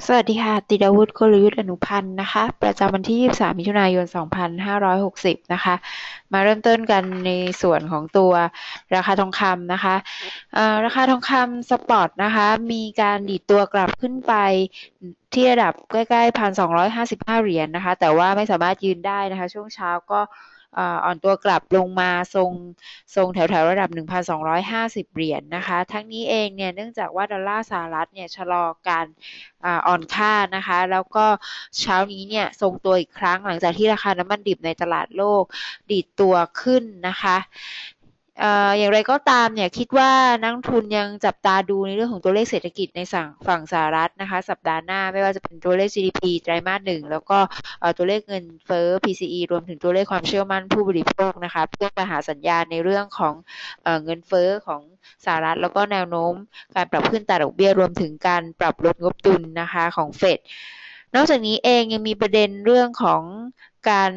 สวัสดีค่ะ ติดาวุฒิกลยุทธ์อนุพันธ์นะคะ ประจำวันที่ 23 มิถุนายน 2560 นะคะ มาเริ่มต้นกันในส่วนของตัวราคาทองคำนะคะ ราคาทองคำสปอร์ตนะคะ มีการดีดตัวกลับขึ้นไปที่ระดับใกล้ๆ 1,255 เหรียญนนะคะ แต่ว่าไม่สามารถยืนได้นะคะ ช่วงเช้าก็ อ่อนตัวกลับลงมาทรงทรงแถวแถวระดับ 1,250 เหรียญนนะคะ ทั้งนี้เองเนี่ยเนื่องจากว่าดอลลาร์สหรัฐเนี่ยชะลอการอ่อนค่านะคะ แล้วก็เช้านี้เนี่ยทรงตัวอีกครั้งหลังจากที่ราคาน้ำมันดิบในตลาดโลกดีดตัวขึ้นนะคะ อย่างไรก็ตามเนี่ยคิดว่านักทุนยังจับตาดูในเรื่องของตัวเลขเศรษฐกิจในสั่งฝั่งสหรัฐนะคะ สัปดาห์หน้าไม่ว่าจะเป็นตัวเลข GDP ไตรมาสหนึ่งแล้วก็ตัวเลขเงินเฟ้อ PCE รวมถึงตัวเลขความเชื่อมั่นผู้บริโภคนะคะ เพื่อมาหาสัญญาณในเรื่องของเงินเฟ้อของสหรัฐ แล้วก็แนวโน้ม การปรับขึ้นตาดอกเบี้ยรวมถึงการปรับลดงบดุลนะคะของเฟดนอกจากนี้เองยังมีประเด็นเรื่องของการ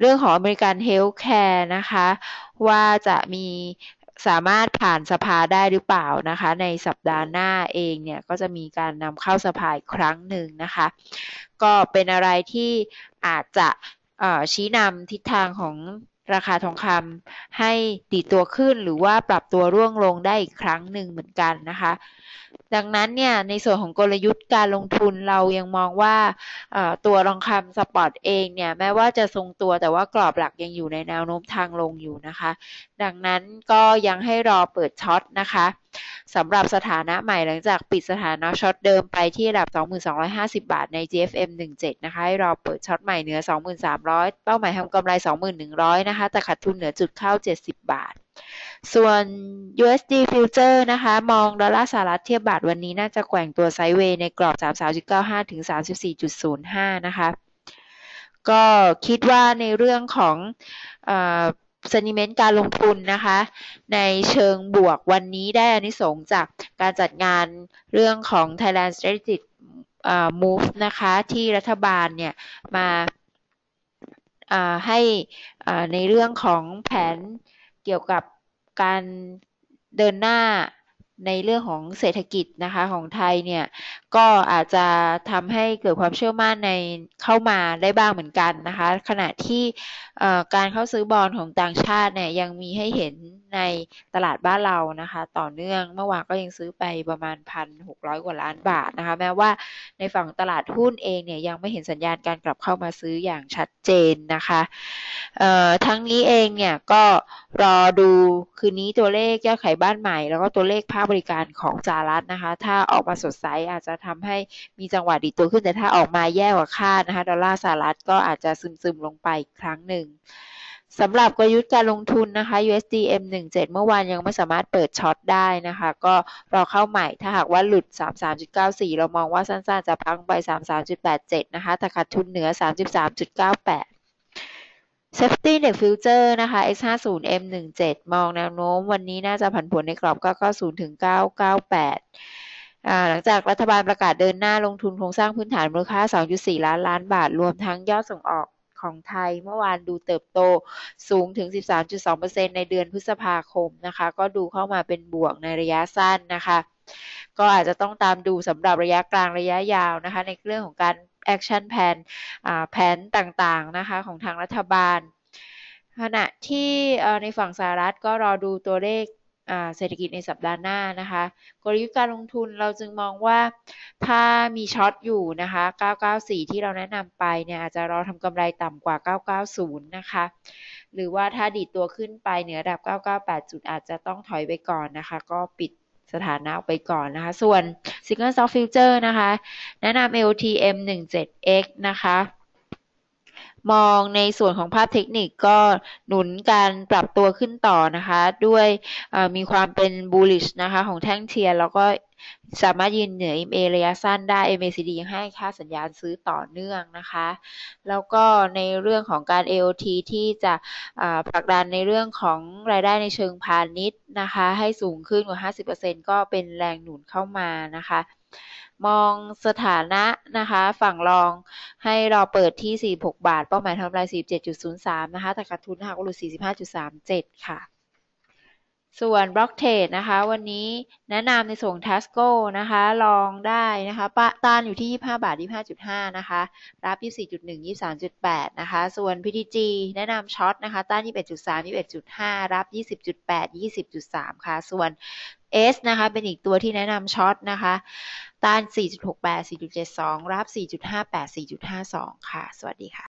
เรื่องของอเมริกันเฮลท์แคร์นะคะ ว่าจะมีสามารถผ่านสภาได้หรือเปล่านะคะ ในสัปดาห์หน้าเองเนี่ย ก็จะมีการนำเข้าสภาอีกครั้งหนึ่งนะคะ ก็เป็นอะไรที่อาจจะชี้นำทิศทางของ ราคาทองคำให้ดีตัวขึ้นหรือว่าปรับตัวร่วงลงได้อีกครั้งหนึ่งเหมือนกันนะคะ ดังนั้นเนี่ยในส่วนของกลยุทธ์การลงทุนเรายังมองว่าตัวทองคำสปอร์ตเองเนี่ยแม้ว่าจะทรงตัวแต่ว่ากรอบหลักยังอยู่ในแนวโน้มทางลงอยู่นะคะ ดังนั้นก็ยังให้รอเปิดช็อตนะคะ สำหรับสถานะใหม่หลังจากปิดสถานะช็อตเดิมไปที่ระดับ 2250 บาทใน GFM 17 นะคะให้รอเปิดช็อตใหม่เหนือ 2300 เป้าหมายทำกำไร 2100 นะคะ แต่ขาดทุนเหนือจุดเข้า 70 บาทส่วน USD Future นะคะ มองดอลลาร์สหรัฐเทียบบาทวันนี้น่าจะแกว่งตัวไซด์เวย์ในกรอบ 33.95 ถึง 34.05 นะคะ ก็คิดว่าในเรื่องของ เซนิเมนต์การลงทุนนะคะ ในเชิงบวกวันนี้ได้อานิสงจากการจัดงานเรื่องของ Thailand Strategic Move นะคะ ที่รัฐบาลเนี่ยมาให้ในเรื่องของแผนเกี่ยวกับการเดินหน้าในเรื่องของเศรษฐกิจนะคะของไทยเนี่ย ก็อาจจะทำให้เกิดความเชื่อมั่นในเข้ามาได้บ้างเหมือนกันนะคะ ขณะที่การเข้าซื้อบอลของต่างชาติเนี่ยยังมีให้เห็นในตลาดบ้านเรานะคะ ต่อเนื่องเมื่อวานก็ยังซื้อไปประมาณพันหกร้อยกว่าล้านบาทนะคะ แม้ว่าในฝั่งตลาดหุ้นเองเนี่ยยังไม่เห็นสัญญาณการกลับเข้ามาซื้ออย่างชัด เจนนะคะทั้งนี้เองเนี่ยก็รอดูคืนนี้ตัวเลขยอดขายบ้านใหม่ แล้วก็ตัวเลขภาคบริการของสหรัฐนะคะ ถ้าออกมาสดใสอาจจะทำให้มีจังหวะดีตัวขึ้นแต่ถ้าออกมาแย่กว่าคาดนะคะ ดอลลาร์สหรัฐก็อาจจะซึมๆลงไปอีกครั้งหนึ่ง สำหรับกลยุทธ์การลงทุนนะคะ USD M17 เมื่อวานยังไม่สามารถเปิดช็อตได้นะคะ ก็รอเข้าใหม่ถ้าหากว่าหลุด 33.94 เรามองว่าสั้นๆ จะพังไป 33.87 นะคะแต่ขาดทุนเหนือ 33.98 Safety Index Future นะคะ X50 M17 มองแนวโน้มวันนี้น่าจะผันผวนในกรอบ990ถึง998 หลังจากรัฐบาลประกาศเดินหน้าลงทุนโครงสร้างพื้นฐานมูลค่า 2.4 ล้านล้านบาท รวมทั้งยอดส่งออก ของไทย เมื่อวานดูเติบโตสูงถึง 13.2%ในเดือนพฤษภาคมนะคะ ก็ดูเข้ามาเป็นบวกในระยะสั้นนะคะ ก็อาจจะต้องตามดูสำหรับระยะกลางระยะยาวนะคะ ในเรื่องของการแอคชั่นแผนแผนต่างๆนะคะของทางรัฐบาลขณะที่ในฝั่งสหรัฐก็รอดูตัวเลข เศรษฐกิจในสัปดาห์หน้านะคะ กลยุทธ์การลงทุนเราจึงมองว่าถ้ามีช็อตอยู่นะคะ 994 ที่เราแนะนำไปเนี่ยอาจจะรอทำกำไรต่ำกว่า 990 นะคะ หรือว่าถ้าดีดตัวขึ้นไปเหนือระดับ 998 จุดอาจจะต้องถอยไปก่อนนะคะ ก็ปิดสถานะไปก่อนนะคะ ส่วน Single Stock Future นะคะ แนะนำ AOTM 17X นะคะ มองในส่วนของภาพเทคนิคก็หนุนการปรับตัวขึ้นต่อนะคะ ด้วยมีความเป็น bullish นะคะของแท่งเทียนแล้วก็สามารถยืนเหนือ MA ระยะสั้นได้ MACD ยังให้ค่าสัญญาณซื้อต่อเนื่องนะคะ แล้วก็ในเรื่องของการ AOT ที่จะผลักดันในเรื่องของรายได้ในเชิงพาณิชย์นะคะ ให้สูงขึ้นกว่า 50%ก็เป็นแรงหนุนเข้ามานะคะ มองสถานะนะคะ ฝั่งรองให้รอเปิดที่ 46 บาท เป้าหมายทำลาย 47.03 นะคะ แต่ขาดทุนหากหลุด 45.37 ค่ะ ส่วน Block Trade นะคะ วันนี้แนะนำในส่วน Tasco นะคะ ลองได้นะคะปะต้านอยู่ที่ 25 บาท 25.5 นะคะ รับ 24.1 23.8 นะคะ ส่วน PTG แนะนำช็อตนะคะ ต้าน 21.3 21.5 รับ 20.8 20.3 ค่ะ ส่วน S นะคะ เป็นอีกตัวที่แนะนำช็อตนะคะ ต้าน 4.68 4.72 รับ 4.58 4.52 ค่ะ สวัสดีค่ะ